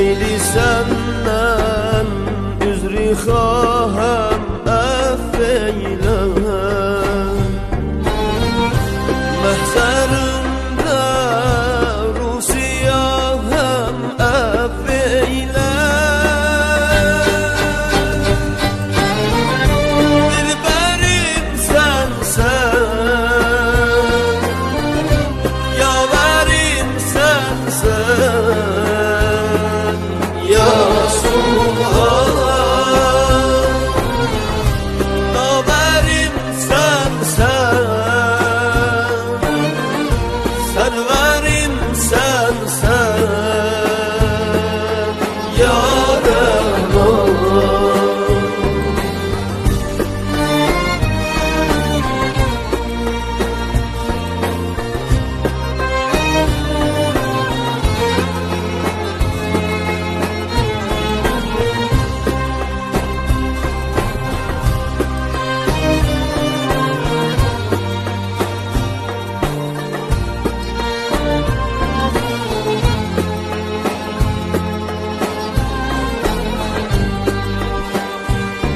Leyli senden üzri hahem affeyle.